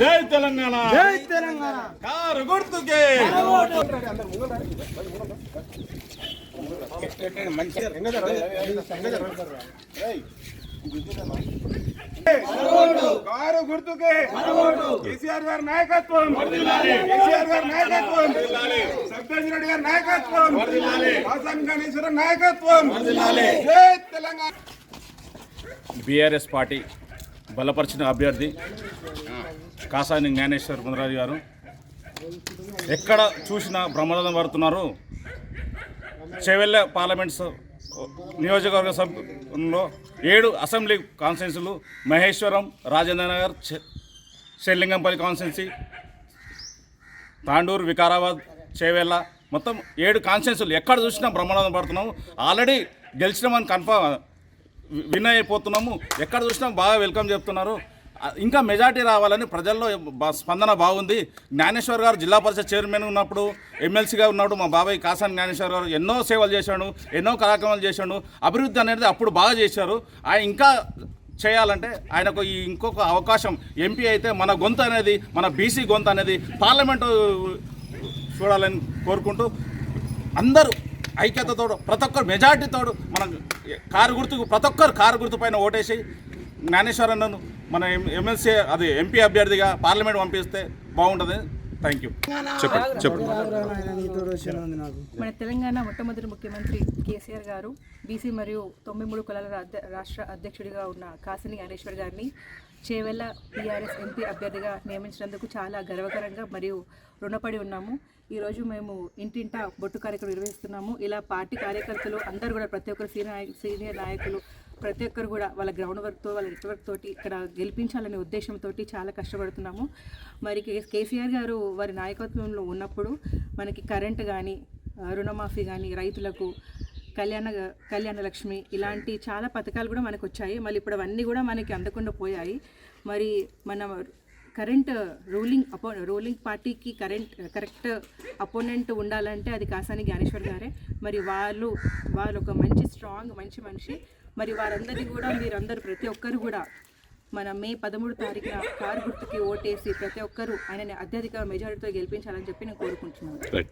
జై తెలంగాణ. జై తెలంగాణ. కారు గుర్తుకే. కారు గుర్తుకే. కేసీఆర్ గారి నాయకత్వం. కేసీఆర్ గారి నాయకత్వం. సర్పంచ్ రెడ్డి గారి నాయకత్వం. ఆసాన్ గణేశ్వర నాయకత్వం. జై తెలంగాణ. బీఆర్ఎస్ పార్టీ బలపరిచిన అభ్యర్థి కాసాని జ్ఞానేశ్వర్ మునరాజు గారు. ఎక్కడ చూసినా బ్రహ్మరథం పడుతున్నారు చెవెళ్ళ పార్లమెంట్ నియోజకవర్గ సభలో ఏడు అసెంబ్లీ కాన్స్టిట్యున్సీలు మహేశ్వరం రాజేంద్ర నగర్ చె- షెల్లింగంపల్లి కాన్స్టిట్యున్సీ తాండూరు వికారాబాద్ చేవెళ్ళ మొత్తం ఏడు కాన్స్టిట్యున్సీలు. ఎక్కడ చూసినా బ్రహ్మానందం పడుతున్నాము ఆల్రెడీ గెలిచినామని కన్ఫర్మ్ విన్ అయిపోతున్నాము. ఎక్కడ చూసినా బాగా వెల్కమ్ చెప్తున్నారు. ఇంకా మెజార్టీ రావాలని ప్రజల్లో స్పందన బాగుంది. జ్ఞానేశ్వర్ గారు జిల్లా పరిషత్ చైర్మన్ ఉన్నప్పుడు ఎమ్మెల్సీగా ఉన్నప్పుడు మా బాబాయ్ కాసాని జ్ఞానేశ్వర్ గారు ఎన్నో సేవలు చేశాడు ఎన్నో కార్యక్రమాలు చేశాడు. అభివృద్ధి అనేది అప్పుడు బాగా చేశారు. ఆయన ఇంకా చేయాలంటే ఆయనకు ఈ ఇంకొక అవకాశం. ఎంపీ అయితే మన గొంతు అనేది మన బీసీ గొంతు అనేది పార్లమెంటు చూడాలని కోరుకుంటూ అందరూ ఐక్యతతో ప్రతి ఒక్కరు మెజార్టీతోడు మన కారు గుర్తుకు ప్రతి ఒక్కరు కారు గుర్తు పైన ఓటేసి జ్ఞానేశ్వరన్నను మన ఎం- ఎమ్మెల్సీ అది ఎంపీ అభ్యర్థిగా పార్లమెంట్ పంపిస్తే బాగుంటుంది. థ్యాంక్ యూ చెప్పండి చెప్పండి. మన తెలంగాణ మొట్టమొదటి ముఖ్యమంత్రి కేసీఆర్ గారు బీసీ మరియు తొంభై మూడు కులాల రాష్ట్ర అధ్యక్షుడిగా ఉన్న కాసిని జ్ఞానేశ్వర్ గారిని చేవెళ్ళ టీఆర్ఎస్ ఎంపీ అభ్యర్థిగా నియమించినందుకు చాలా గర్వకరంగా మరియు రుణపడి ఉన్నాము. ఈరోజు మేము ఇంటింటా బొట్టు కార్యక్రమం నిర్వహిస్తున్నాము. ఇలా పార్టీ కార్యకర్తలు అందరూ కూడా ప్రతి ఒక్కరు సీనియర్ నాయ- సీనియర్ నాయకులు ప్రతి ఒక్కరు కూడా వాళ్ళ గ్రౌండ్ వర్క్తో వాళ్ళ నెట్వర్క్ తోటి ఇక్కడ గెలిపించాలనే ఉద్దేశంతో చాలా కష్టపడుతున్నాము. మరి కేసీఆర్ గారు వారి నాయకత్వంలో ఉన్నప్పుడు మనకి కరెంట్ కానీ రుణమాఫీ కానీ రైతులకు కళ్యాణ కళ్యాణ లక్ష్మి ఇలాంటి చాలా పథకాలు కూడా మనకు వచ్చాయి మళ్ళీ ఇప్పుడు అవన్నీ కూడా మనకి అందకుండా పోయాయి. మరి మన కరెంట్ రూలింగ్ అపో రూలింగ్ పార్టీకి కరెంట్ కరెక్ట్ అపోనెంట్ ఉండాలంటే అది కాసాని జ్ఞానేశ్వర్ గారే. మరి వాళ్ళు వాళ్ళు ఒక మంచి స్ట్రాంగ్ మంచి మనిషి. మరి వారందరినీ కూడా మీరందరూ ప్రతి ఒక్కరు కూడా మన మే పదమూడు తారీఖున కారు గుర్తుకి ఓటేసి ప్రతి ఒక్కరూ ఆయనని అత్యధిక మెజారిటీతో గెలిపించాలని చెప్పి నేను కోరుకుంటున్నాను.